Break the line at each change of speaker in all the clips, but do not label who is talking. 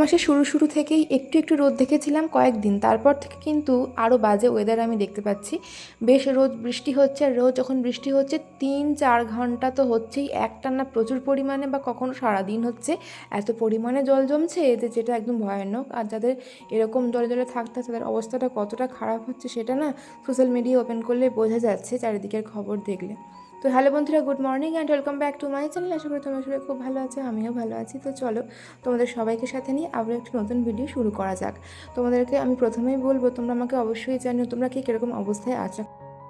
মাসের শুরু শুরু থেকেই একটু একটু রোদ দেখেছিলাম কয়েকদিন। তারপর থেকে কিন্তু আরও বাজে ওয়েদার আমি দেখতে পাচ্ছি। বেশ রোদ, বৃষ্টি হচ্ছে, আর রোজ যখন বৃষ্টি হচ্ছে, তিন, চার ঘণ্টা তো হচ্ছেই। একটানা প্রচুর পরিমাণে বা কখনো সারাদিন হচ্ছে, এত পরিমাণে জল জমছে এতে যেটা একদম ভয়ানক। আর যাদের এরকম জলে জলে থাকতে তাদের অবস্থাটা কতটা খারাপ হচ্ছে সেটা না সোশ্যাল মিডিয়া ওপেন করলে বোঝা যাচ্ছে, চারিদিকের খবর দেখলে। তো হ্যালো বন্ধুরা, good morning and welcome back to my channel আশা করি তোমরা সবাই খুব ভালো আছো, আমিও ভালো আছি। তো চলো, তোমাদের সবাইকে সাথে নিয়ে আবার একটি নতুন ভিডিও শুরু করা যাক। তোমাদেরকে আমি প্রথমেই বলব, তোমরা আমাকে অবশ্যই জানিও তোমরা কি কীরকম অবস্থায় আছো।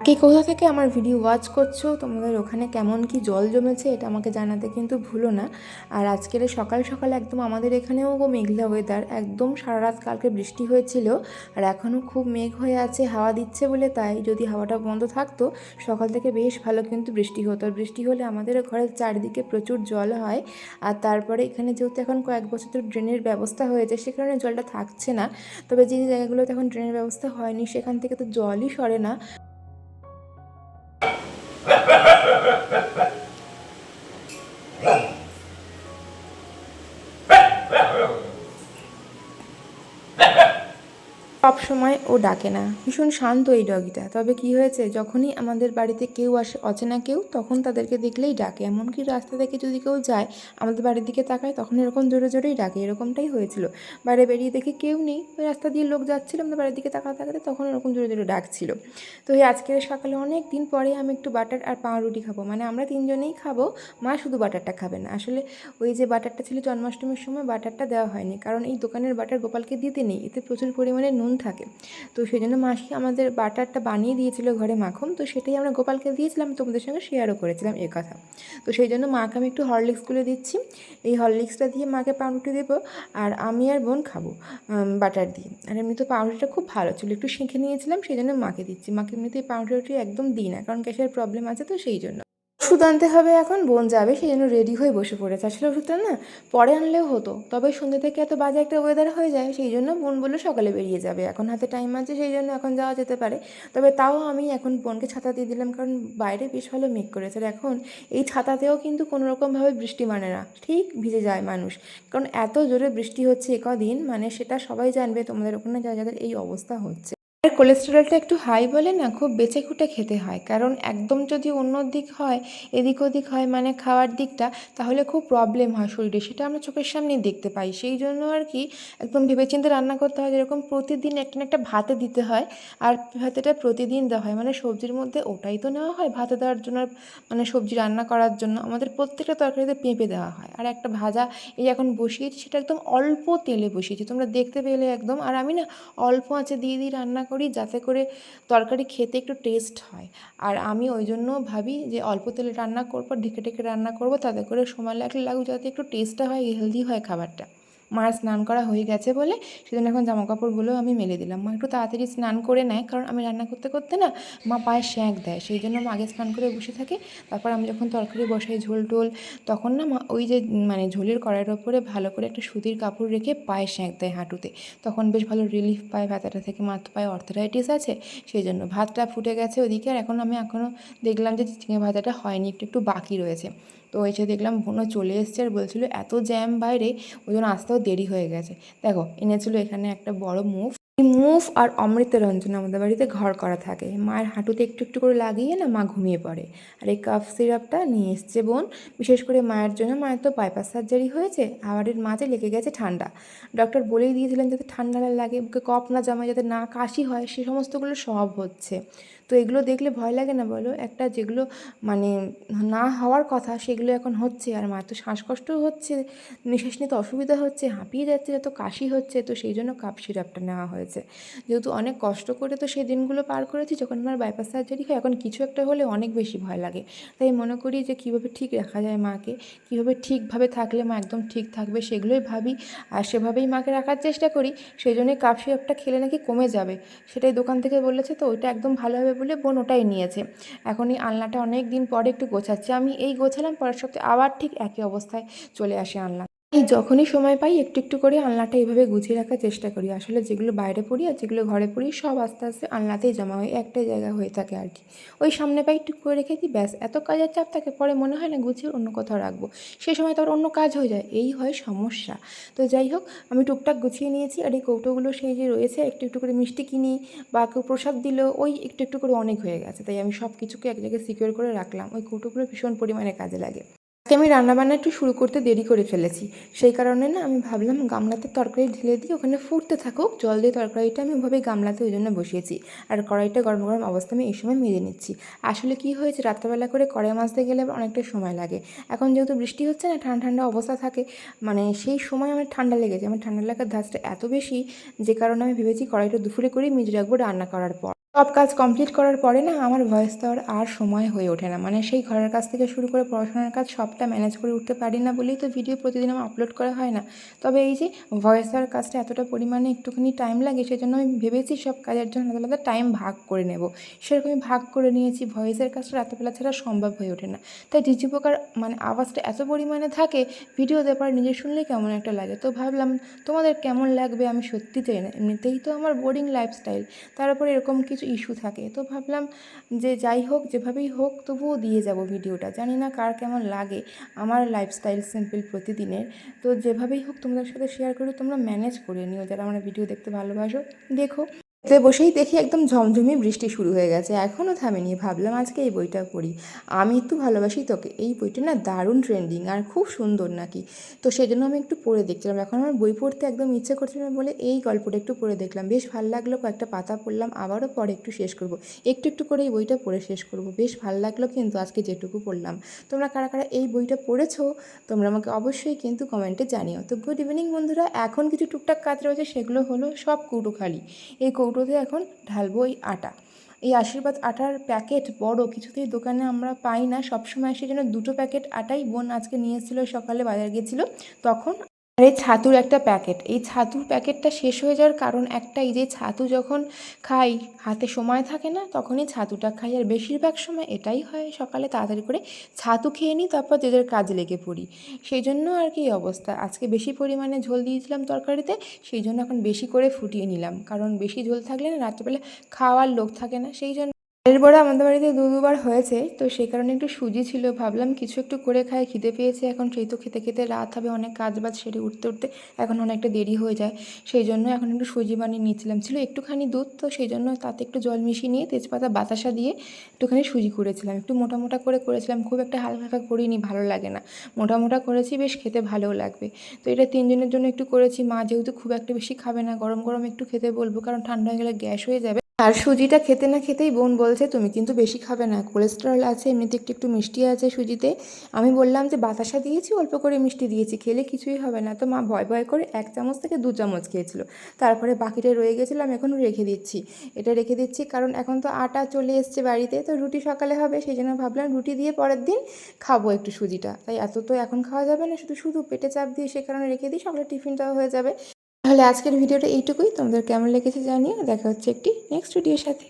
কে কোথা থেকে আমার ভিডিও ওয়াচ করছ? তোমাদের ওখানে কেমন কি জল জমেছে এটা আমাকে জানাতে কিন্তু ভুলো না। আর আজকের সকাল সকাল একদম আমাদের এখানেও গো মেঘলা ওয়েদার একদম সারা রাত কালকে বৃষ্টি হয়েছিল আর এখনও খুব মেঘ হয়ে আছে, হাওয়া দিচ্ছে বলে তাই যদি হাওয়াটা বন্ধ থাকতো সকাল থেকে বেশ ভালো কিন্তু বৃষ্টি হতো। আর বৃষ্টি হলে আমাদের ঘরের চারিদিকে প্রচুর জল হয় আর তারপরে এখানে যেহেতু এখন কয়েক বছর ধরে ড্রেনের ব্যবস্থা হয়েছে সে কারণে জলটা থাকছে না। তবে যে জায়গাগুলোতে এখন ড্রেনের ব্যবস্থা হয়নি সেখান থেকে তো জলই সরে না। Yeah. সব সময় ও ডাকে না। ভীষণ শান্ত এই ডগিটা। তবে কি হয়েছে, যখনই আমাদের বাড়িতে কেউ আসে, অচেনা কেউ, তখন তাদেরকে দেখলেই ডাকে। এমনকি রাস্তা থেকে যদি কেউ যায়, আমাদের বাড়ির দিকে তাকায়, তখন এরকম জোরে জোরেই ডাকে। এরকমটাই হয়েছিল। বাইরে বেরিয়ে দেখে কেউ নেই। ওই রাস্তা দিয়ে লোক যাচ্ছিল, আমাদের বাড়ির দিকে তাকাতে তাকাতে তখন এরকম জোরে জোরে ডাকছিল। তো এই আজকের সকালে অনেক দিন পরে আমি একটু বাটার আর পাউরুটি খাব। মানে আমরা তিনজনেই খাব, মা শুধু বাটারটা খাবে না। আসলে ওই যে বাটারটা ছিল জন্মাষ্টমীর সময় বাটারটা দেওয়া হয়নি। কারণ এই দোকানের বাটার গোপালকে দিতে নেই। এতে প্রচুর পরিমাণে নুন থাকে। তো সেই জন্য মাসি আমাদের বাটারটা বানিয়ে দিয়েছিল ঘরে মাখন, তো সেটাই আমরা গোপালকে দিয়েছিলাম, তোমাদের সঙ্গে শেয়ারও করেছিলাম এ কথা। তো সেই জন্য মাকে আমি একটু হরলিক্স গুলে দিচ্ছি। এই হরলিক্সটা দিয়ে মাকে পাউরুটি দেবো, আর আমি আর বোন খাব বাটার দিয়ে। আর এমনি তো পাউরুটিটা খুব ভালো ছিল, একটু শিখে নিয়েছিলাম সেই জন্য মাকে দিচ্ছি। মাকে এমনিতে পাউরুটি একদম দিই না, কারণ গ্যাসের প্রবলেম আছে তো সেই জন্য। ওষুধ আনতে হবে এখন, বোন যাবে সেই জন্য রেডি হয়ে বসে পড়েছে। আসলে ওষুধটা না পরে আনলেও হতো, তবে সন্ধ্যে থেকে এত বাজে একটা ওয়েদার হয়ে যায় সেই জন্য বোন বলল সকালে বেরিয়ে যাবে। এখন হাতে টাইম আছে সেই জন্য এখন যাওয়া যেতে পারে। তবে তাও আমি এখন বোনকে ছাতা দিয়ে দিলাম, কারণ বাইরে বেশ ভালো মেঘ করেছে। আর এখন এই ছাতাতেও কিন্তু কোনো রকমভাবে বৃষ্টি মানে না। ঠিক ভিজে যায় মানুষ। কারণ এত জোরে বৃষ্টি হচ্ছে একদিন মানে সেটা সবাই জানবে, তোমাদের ওখানে যা যাদের এই অবস্থা হচ্ছে। কোলেস্টেরলটা একটু হাই বলে না, খুব বেঁচে খুঁটে খেতে হয়। কারণ একদম যদি অন্য দিক হয়, এদিক ওদিক হয় মানে খাওয়ার দিকটা, তাহলে খুব প্রবলেম হয় শরীরে। সেটা আমরা চোখের সামনেই দেখতে পাই। সেই জন্য আর কি একদম ভেবেচিন্তে রান্না করতে হয়, যেরকম প্রতিদিন একটা না একটা ভাতে দিতে হয়, আর ভাতেটা প্রতিদিন দেওয়া হয়। মানে সবজির মধ্যে ওটাই তো নেওয়া হয়, ভাতে দেওয়ার জন্য মানে সবজি রান্না করার জন্য। আমাদের প্রত্যেকটা তরকারিতে পেঁপে দেওয়া হয়। আর একটা ভাজা এই এখন বসিয়েছি, সেটা একদম অল্প তেলে বসিয়েছি। তোমরা দেখতে পেলে একদম। আর আমি না অল্প আঁচে দিয়ে দিয়ে রান্না করি যাতে করে তরকারি খেতে একটু টেস্ট হয়। আর আমি ওই জন্য ভাবি যে অল্প তেলে রান্না করব, ঢেকে ঢেকে রান্না করব, তাতে করে সময় লাগলে লাগুক, যাতে একটু টেস্টটা হয় হেলদি হয় খাবারটা। মার স্নান করা হয়ে গেছে বলে সেজন্য এখন জামা কাপড়গুলো আমি মেলে দিলাম। মা একটু তাড়াতাড়ি স্নান করে নেয়, কারণ আমি রান্না করতে করতে না মা পায়ে শ্যাঁক দেয় সেই জন্য মা আগে স্নান করে বসে থাকে, তারপর আমি যখন তরকারি বসাই ঝোল টোল, তখন না মা ওই যে মানে ঝোলের কড়াইয়ের ওপরে ভালো করে একটা সুতির কাপড় রেখে পায়ে শ্যাঁক দেয় হাঁটুতে। তখন বেশ ভালো রিলিফ পায়, ব্যথাটা থেকে মার পায়ে অর্থরাইটিস আছে সেই জন্য ভাতটা ফুটে গেছে ওদিকে, আর এখন আমি এখনও দেখলাম যে চিকেন ভাজাটা হয়নি, একটু একটু বাকি রয়েছে। তো এসে দেখলাম বোনও চলে এসছে আর বলছিল, এত জ্যাম বাইরে, ওই জন্য আসতেও দেরি হয়ে গেছে। দেখো এনেছিল এখানে একটা বড় মুভ মুভ আর অমৃতরঞ্জন আমাদের বাড়িতে ঘর করা থাকে। মায়ের হাঁটুতে একটু একটু করে লাগিয়ে না মা ঘুমিয়ে পড়ে। আর এই কাফ সিরাপটা নিয়ে এসছে বোন। বিশেষ করে মায়ের জন্য, মায়ের তো বাইপাস সার্জারি হয়েছে, হাওয়ারের মাঝে লেগে গেছে ঠান্ডা। ডক্টর বলেই দিয়েছিলেন যাতে ঠান্ডা লাগে, বুকে কফ না জমায় যাতে না কাশি হয়, সে সমস্তগুলো সব হচ্ছে। তো এগুলো দেখলে ভয় লাগে না বলো? একটা যেগুলো মানে না হওয়ার কথা, সেগুলো এখন হচ্ছে। আর মায়ের তো শ্বাসকষ্টও হচ্ছে, নিঃশ্বাস নিতে অসুবিধা হচ্ছে, হাঁপিয়ে যাচ্ছে, যত কাশি হচ্ছে, তো সেই জন্য কাপ সিরাপটা নেওয়া হয়েছে। যেহেতু অনেক কষ্ট করে তো সেই দিনগুলো পার করেছি, যখন আমার বাইপাস সার্জারি হয়, এখন কিছু একটা হলে অনেক বেশি ভয় লাগে। তাই মনে করি যে কীভাবে ঠিক রাখা যায় মাকে, কীভাবে ঠিকভাবে থাকলে মা একদম ঠিক থাকবে সেগুলোই ভাবি। আর সেভাবেই মাকে রাখার চেষ্টা করি, সেই জন্যই কাপ সিরাপটা খেলে নাকি কমে যাবে। সেটাই দোকান থেকে বলেছে, তো ওইটা একদম ভালো হবে বলে বোন ওটাই নিয়েছে। এখন এই আলনাটা অনেক দিন পরে একটু গোছাচ্ছে। আমি এই গোছালাম, পরের সপ্তাহে আবার ঠিক একই অবস্থায় চলে আসে আলনা। এই যখনই সময় পাই, একটু একটু করে আলনাটা এইভাবে গুছিয়ে রাখার চেষ্টা করি। আসলে যেগুলো বাইরে পড়ি আর যেগুলো ঘরে পড়ি, সব আস্তে আস্তে আলনাতেই জমা হয়ে একটাই জায়গা হয়ে থাকে আর কি। ওই সামনে পাই একটু করে রেখে দিই, ব্যাস। এত কাজের চাপ থাকে, পরে মনে হয় না গুছিয়ে অন্য কোথাও রাখব। সেই সময় তো আর অন্য কাজ হয়ে যায়, এই হয় সমস্যা। তো যাই হোক, আমি টুকটাক গুছিয়ে নিয়েছি আর এই কৌটোগুলো সেই যে রয়েছে, একটু একটু করে মিষ্টি কিনি বা কেউ প্রসাদ দিল, ওই একটু একটু করে অনেক হয়ে গেছে। তাই আমি সব কিছুকে এক জায়গায় সিকিউর করে রাখলাম। ওই কৌটোগুলো ভীষণ পরিমাণে কাজে লাগে। আজকে আমি রান্নাবান্না একটু শুরু করতে দেরি করে ফেলেছি। সেই কারণে না আমি ভাবলাম গামলাতে তরকারি ঢেলে দিয়ে ওখানে ফুটতে থাকুক। জল দিয়ে তরকারিটা আমি ওভাবেই গামলাতে ওই জন্য বসিয়েছি। আর কড়াইটা গরম গরম অবস্থা আমি এই সময় মেজে নিচ্ছি। আসলে কি হয়েছে? রাত্রেবেলা করে কড়াই মাজতে গেলে অনেকটা সময় লাগে। এখন যেহেতু বৃষ্টি হচ্ছে না, ঠান্ডা ঠান্ডা অবস্থা থাকে মানে সেই সময় আমার ঠান্ডা লেগেছে। আমার ঠান্ডা লাগার ধাঁচটা এত বেশি যে কারণে আমি ভেবেছি কড়াইটা দুপুরে করেই মেজে রাখব রান্না করার পর। সব কাজ কমপ্লিট করার পরে না আমার ভয়েস দেওয়ার আর সময় হয়ে ওঠে না। মানে সেই ঘরের কাজ থেকে শুরু করে পড়াশোনার কাজ সবটা ম্যানেজ করে উঠতে পারি না বলেই তো ভিডিও প্রতিদিন আমার আপলোড করা হয় না। তবে এই যে ভয়েস দেওয়ার কাজটা এতটা পরিমাণে একটুখানি টাইম লাগে সেজন্য আমি ভেবেছি সব কাজের জন্য আলাদা আলাদা টাইম ভাগ করে নেব। সেরকমই ভাগ করে নিয়েছি ভয়েসের কাজটা রাতেবেলা ছাড়া সম্ভব হয়ে ওঠে না। তাই ডিজি পোকার মানে আওয়াজটা এত পরিমাণে থাকে ভিডিও দেওয়ার নিজে শুনলে কেমন একটা লাগে। তো ভাবলাম তোমাদের কেমন লাগবে আমি সত্যি চাই না। এমনিতেই তো আমার বোরিং লাইফস্টাইল তার উপরে এরকম কিছু ইস্যু থাকে। তো ভাবলাম যে যাই হোক, যেভাবেই হোক তবুও দিয়ে যাব ভিডিওটা। জানি না কার কেমন লাগে আমার লাইফস্টাইল সিম্পল প্রতিদিনের। তো যেভাবেই হোক তোমাদের সাথে শেয়ার করে তোমরা ম্যানেজ করে নিও। যারা আমার ভিডিও দেখতে ভালোবাসো, দেখো। এতে বসেই দেখি একদম ঝমঝমি বৃষ্টি শুরু হয়ে গেছে এখনও থামেনি। ভাবলাম আজকে এই বইটা পড়ি। আমি একটু ভালোবাসি তোকে। এই বইটা না দারুণ ট্রেন্ডিং আর খুব সুন্দর নাকি। তো সেই জন্য আমি একটু পড়ে দেখছিলাম। এখন আমার বই পড়তে একদম ইচ্ছে করছিল না বলে এই গল্পটা একটু পড়ে দেখলাম। বেশ ভালো লাগল, কয়েকটা পাতা পড়লাম, আবারও পরে একটু শেষ করব। একটু একটু করে এই বইটা পড়ে শেষ করব। বেশ ভালো লাগল কিন্তু আজকে যেটুকু পড়লাম। তোমরা কারা কারা এই বইটা পড়েছো, তোমরা আমাকে অবশ্যই কিন্তু কমেন্টে জানিও। তো গুড ইভিনিং বন্ধুরা, এখন কিছু টুকটাক কাজ রয়েছে, সেগুলো হলো সব কৌটো খালি এই কৌটোতে এখন ঢালবো এই আটা। এই আশীর্বাদ আটার প্যাকেট বড়, কিছুতেই দোকানে আমরা পাই না। সবসময় সেই জন্য দুটো প্যাকেট আটাই বোন আজকে নিয়ে এসেছিল, সকালে বাজার গেছিল তখন আর এই ছাতুর একটা প্যাকেট। এই ছাতুর প্যাকেটটা শেষ হয়ে যাওয়ার কারণ একটাই যে ছাতু যখন খাই, হাতে সময় থাকে না, তখনই ছাতুটা খাই। আর বেশিরভাগ সময় এটাই হয় সকালে তাড়াতাড়ি করে ছাতু খেয়ে নিই, তারপর যে যার কাজে লেগে পড়ি। সেই জন্য আর কি অবস্থা। আজকে বেশি পরিমাণে ঝোল দিয়েছিলাম তরকারিতে, সেই জন্য এখন বেশি করে ফুটিয়ে নিলাম। কারণ বেশি ঝোল থাকলে না রাত্রেবেলা খাওয়ার লোক থাকে না। সেই জন্য এরপরে আমাদের বাড়িতে দু দুবার হয়েছে, তো সেই কারণে একটু সুজি ছিল। ভাবলাম কিছু একটু করে খাই, খিদে পেয়েছে এখন, সেই তো খেতে খেতে রাত হবে, অনেক কাজ বাজ সেরে উঠতে উঠতে এখন অনেকটা দেরি হয়ে যায়। সেই জন্য এখন একটু সুজি বানিয়ে নিয়েছিলাম। ছিল একটুখানি দুধ, তো সেই জন্য তাতে একটু জল মিশিয়ে নিয়ে তেজপাতা, বাতাসা দিয়ে একটুখানি সুজি করেছিলাম। একটু মোটা মোটা করে করেছিলাম, খুব একটা হালকা হালকা করিনি, ভালো লাগে না। মোটা মোটা করেছি, বেশ খেতে ভালোও লাগবে। তো এটা তিনজনের জন্য একটু করেছি। মা যেহেতু খুব একটা বেশি খাবে না, গরম গরম একটু খেতে বলব, কারণ ঠান্ডা হয়ে গেলে গ্যাস হয়ে যাবে। আর সুজিটা খেতে না খেতেই বোন বলছে, তুমি কিন্তু বেশি খাবে না কোলেস্টেরল আছে, এমনিতে একটু একটু মিষ্টি আছে সুজিতে। আমি বললাম যে, বাতাসা দিয়েছি, অল্প করে মিষ্টি দিয়েছি, খেলে কিছুই হবে না। তো মা ভয় ভয় করে এক চামচ থেকে দু চামচ খেয়েছিল। তারপরে বাকিটা রয়ে গেছিল, আমি এখন রেখে দিচ্ছি। এটা রেখে দিচ্ছি, কারণ এখন তো আটা চলে এসছে বাড়িতে, তো রুটি সকালে হবে, সেই জন্য ভাবলাম রুটি দিয়ে পরের দিন খাব একটু সুজিটা। তাই এত তো এখন খাওয়া যাবে না, শুধু শুধু পেটে চাপ দিয়ে সে কারণে রেখে দিই, সকালে টিফিনটাও হয়ে যাবে। তাহলে আজকের ভিডিওটা এইটুকুই। তোমাদের কেমন লেগেছে জানিয়ে দেখা হচ্ছে একটি নেক্সট ভিডিওর সাথে।